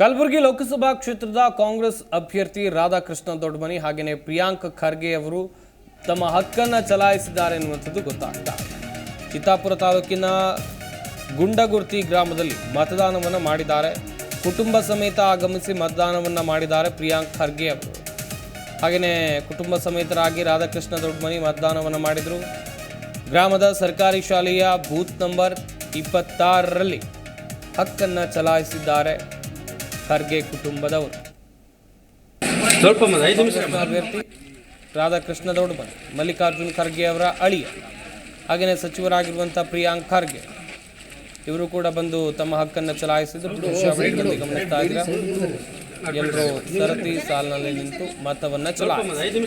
ಕಲಬುರಗಿ ಲೋಕಸಭಾ ಕ್ಷೇತ್ರದ ಕಾಂಗ್ರೆಸ್ ಅಭ್ಯರ್ಥಿ ರಾಧಾಕೃಷ್ಣ ದೊಡ್ಡಮನಿ ಹಾಗೆಯೇ ಪ್ರಿಯಾಂಕ್ ಖರ್ಗೆ ಅವರು ತಮ್ಮ ಹಕ್ಕನ್ನು ಚಲಾಯಿಸಿದ್ದಾರೆ ಎನ್ನುವಂಥದ್ದು ಗೊತ್ತಾಗ್ತಾ ಇದೆ. ಚಿತ್ತಾಪುರ ತಾಲೂಕಿನ ಗುಂಡಗುರ್ತಿ ಗ್ರಾಮದಲ್ಲಿ ಮತದಾನವನ್ನು ಮಾಡಿದ್ದಾರೆ. ಕುಟುಂಬ ಸಮೇತ ಆಗಮಿಸಿ ಮತದಾನವನ್ನು ಮಾಡಿದ್ದಾರೆ ಪ್ರಿಯಾಂಕ್ ಖರ್ಗೆ ಅವರು. ಹಾಗೆಯೇ ಕುಟುಂಬ ಸಮೇತರಾಗಿ ರಾಧಾಕೃಷ್ಣ ದೊಡ್ಡಮನಿ ಮತದಾನವನ್ನು ಮಾಡಿದರು. ಗ್ರಾಮದ ಸರ್ಕಾರಿ ಶಾಲೆಯ ಬೂತ್ ನಂಬರ್ ಇಪ್ಪತ್ತಾರರಲ್ಲಿ ಹಕ್ಕನ್ನು ಚಲಾಯಿಸಿದ್ದಾರೆ. ಖರ್ಗೆ ಕುಟುಂಬದವರು ಸ್ವಲ್ಪ ರಾಧಾಕೃಷ್ಣ ದೊಡ್ಡಮನಿ ಮಲ್ಲಿಕಾರ್ಜುನ್ ಖರ್ಗೆ ಅವರ ಅಳಿಯ. ಹಾಗೆಯೇ ಸಚಿವರಾಗಿರುವಂಥ ಪ್ರಿಯಾಂಕ್ ಖರ್ಗೆ. ಇವರು ಕೂಡ ಬಂದು ತಮ್ಮ ಹಕ್ಕನ್ನು ಚಲಾಯಿಸಿದ್ರು. ಗಮನಿಸ್ತಾ ಇದ್ರ ಎಲ್ಲರೂ ಸರತಿ ಸಾಲಿನಲ್ಲಿ ನಿಂತು ಮತವನ್ನ ಚಲಾಯಿಸಿದ್ರು